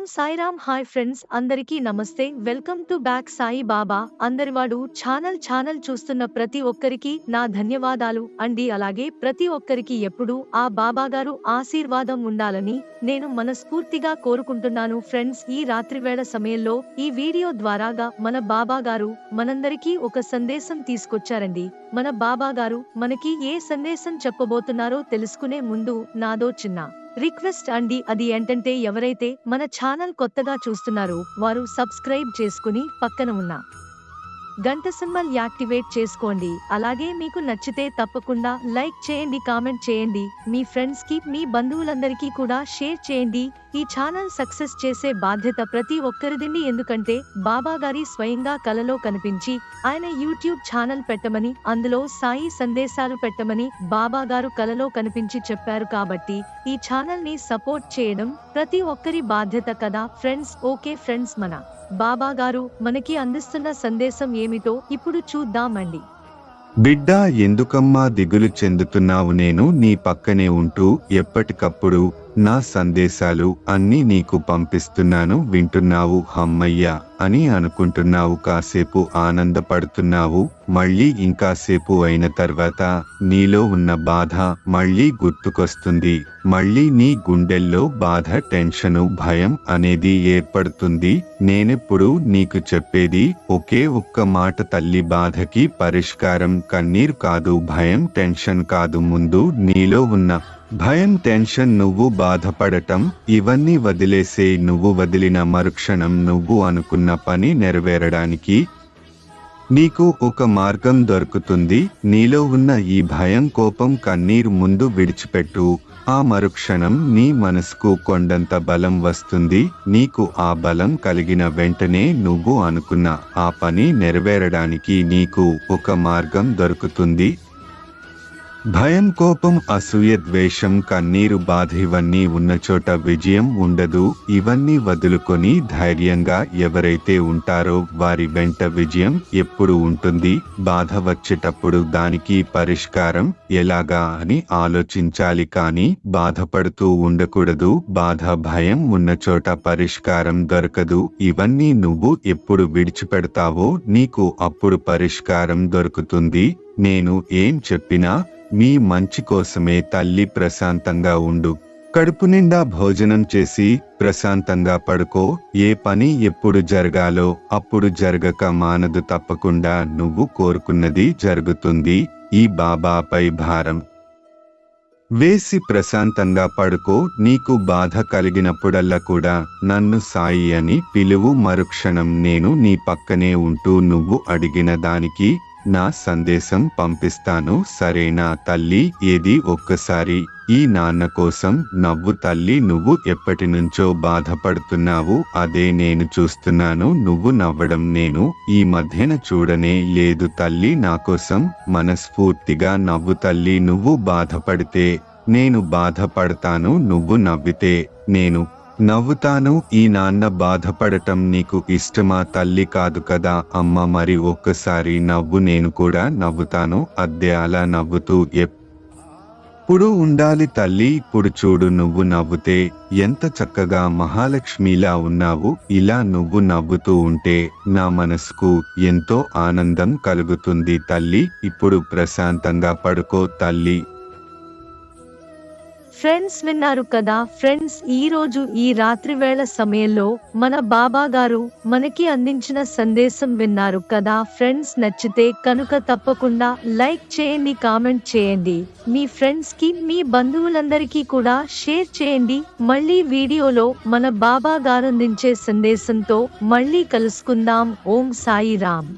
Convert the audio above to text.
ఓం Sairam hi friends. అందరికీ నమస్తే. Welcome to back Sai Baba. Andarivaadu channel channel చూస్తున్న ప్రతి ఒక్కరికి నా ధన్యవాదాలు. అండి అలాగే ప్రతి ఒక్కరికి ఎప్పుడూ ఆ బాబా గారు ఆశీర్వాదం ఉండాలని నేను మనస్ఫూర్తిగా కోరుకుంటున్నాను ఫ్రెండ్స్. ఈ రాత్రివేళ సమయంలో ఈ వీడియో ద్వారాగా మన బాబా గారు మనందరికీ ఒక సందేశం తీసుకొచ్చారండి. మన బాబా గారు మనకి ఏ సందేశం చెప్పబోతున్నారో తెలుసుకునే ముందు నాదో చిన్న రిక్వెస్ట్ అండి అది ఏంటంటే ఎవరైతే మన ఛానల్ కొత్తగా చూస్తున్నారో వారు సబ్స్క్రైబ్ చేసుకుని పక్కన ఉన్న గంట సింబల్ యాక్టివేట్ చేసుకోండి. అలాగే మీకు నచ్చితే తప్పకుండా లైక్ చేయండి కామెంట్ చేయండి. మీ ఫ్రెండ్స్కి మీ బంధువులందరికీ కూడా షేర్ చేయండి. ఈ ఛానల్ సక్సెస్ చేసే బాధ్యత ప్రతి ఒక్కరిదిండి. ఎందుకంటే బాబా గారి స్వయంగా కలలో కనిపించి ఆయన యూట్యూబ్ ఛానల్ పెట్టమని అందులో సాయి సందేశాలు పెట్టమని బాబా గారు కలలో కనిపించి చెప్పారు కాబట్టి ఈ ఛానల్ని సపోర్ట్ చేయడం ప్రతి ఒక్కరి బాధ్యత కదా ఫ్రెండ్స్ ఓకే ఫ్రెండ్స్ మన. బాబా గారు మనకి అందిస్తున్న సందేశం ఏమిటో ఇప్పుడు చూద్దామండి. బిడ్డా ఎందుకమ్మా దిగులు చెందుతున్నావు? నేను నీ పక్కనే ఉంటూ ఎప్పటికప్పుడు నా సందేశాలు అన్నీ నీకు పంపిస్తున్నాను వింటున్నావు హమ్మయ్య అని అనుకుంటున్నావు కాసేపు ఆనందపడుతున్నావు మళ్ళీ ఇంకాసేపు అయిన తర్వాత నీలో ఉన్న బాధ మళ్ళీ గుర్తుకొస్తుంది మళ్ళీ నీ గుండెల్లో బాధ టెన్షను భయం అనేది ఏర్పడుతుంది నేనెప్పుడు నీకు చెప్పేది ఒకే ఒక్క మాట తల్లి బాధకి పరిష్కారం కన్నీరు కాదు భయం టెన్షన్ కాదు ముందు నీలో ఉన్న భయం టెన్షన్ నువ్వు బాధపడటం ఇవన్నీ వదిలేసే నువ్వు వదిలిన మరుక్షణం నువ్వు అనుకున్న పని నెరవేరడానికి నీకు ఒక మార్గం దొరుకుతుంది. నీలో ఉన్న ఈ భయం కోపం కన్నీరు ముందు విడిచిపెట్టు. ఆ మరుక్షణం నీ మనసుకు కొండంత బలం వస్తుంది. నీకు ఆ బలం కలిగిన వెంటనే నువ్వు అనుకున్న ఆ పని నెరవేరడానికి నీకు ఒక మార్గం దొరుకుతుంది. భయం కోపం అసూయ ద్వేషం కన్నీరు బాధ ఇవన్నీ ఉన్న చోట విజయం ఉండదు. ఇవన్నీ వదులుకొని ధైర్యంగా ఎవరైతే ఉంటారో వారి వెంట విజయం ఎప్పుడు ఉంటుంది? బాధ వచ్చేటప్పుడు దానికి పరిష్కారం ఎలాగా అని ఆలోచించాలి కానీ బాధపడుతూ ఉండకూడదు. బాధ భయం ఉన్న చోట పరిష్కారం దొరకదు. ఇవన్నీ నువ్వు ఎప్పుడు విడిచిపెడతావో నీకు అప్పుడు పరిష్కారం దొరుకుతుంది. నేను ఏం చెప్పినా మీ మంచి కోసమే తల్లి ప్రశాంతంగా ఉండు. కడుపు నిండా భోజనం చేసి ప్రశాంతంగా పడుకో. ఏ పని ఎప్పుడు జరగాలో అప్పుడు జరగక మానదు తప్పకుండా. నువ్వు కోరుకున్నది జరుగుతుంది. ఈ బాబాపై భారం. వేసి ప్రశాంతంగా పడుకో. నీకు బాధ కలిగినప్పుడల్లా కూడా నన్ను సాయి అని పిలువు. మరుక్షణం నేను నీ పక్కనే ఉంటూ నువ్వు అడిగిన దానికి నా సందేశం పంపిస్తాను సరేనా తల్లి? ఏది ఒక్కసారి? ఈ నాన్న కోసం నవ్వు తల్లి నువ్వు ఎప్పటి నుంచో బాధపడుతున్నావు? అదే నేను చూస్తున్నాను నువ్వు నవ్వడం నేను ఈ మధ్యన చూడనే లేదు తల్లి నా కోసం మనస్ఫూర్తిగా నవ్వు తల్లి నువ్వు బాధపడితే నేను బాధపడతాను నువ్వు నవ్వితే నేను నవ్వుతాను ఈ నాన్న బాధపడటం నీకు ఇష్టమా తల్లి కాదు కదా అమ్మ మరి ఒక్కసారి నవ్వు నేను కూడా నవ్వుతాను అద్దె అలా నవ్వుతూ ఎప్పుడు ఉండాలి తల్లి ఇప్పుడు చూడు నువ్వు నవ్వుతే ఎంత చక్కగా మహాలక్ష్మిలా ఉన్నావు ఇలా నువ్వు నవ్వుతూ ఉంటే నా మనసుకు ఎంతో ఆనందం కలుగుతుంది తల్లి ఇప్పుడు ప్రశాంతంగా పడుకో తల్లి. ఫ్రెండ్స్ విన్నారు కదా ఫ్రెండ్స్ ఈ రోజు ఈ రాత్రి వేళ సమయంలో మన బాబా గారు మనకి అందించిన సందేశం విన్నారు కదా ఫ్రెండ్స్ నచ్చితే కనుక తప్పకుండా లైక్ చేయండి కామెంట్ చేయండి. మీ ఫ్రెండ్స్కి మీ బంధువులందరికీ కూడా షేర్ చేయండి. మళ్ళీ వీడియోలో మన బాబా గారు అందించే సందేశంతో మళ్ళీ కలుసుకుందాం. ఓం సాయి రామ్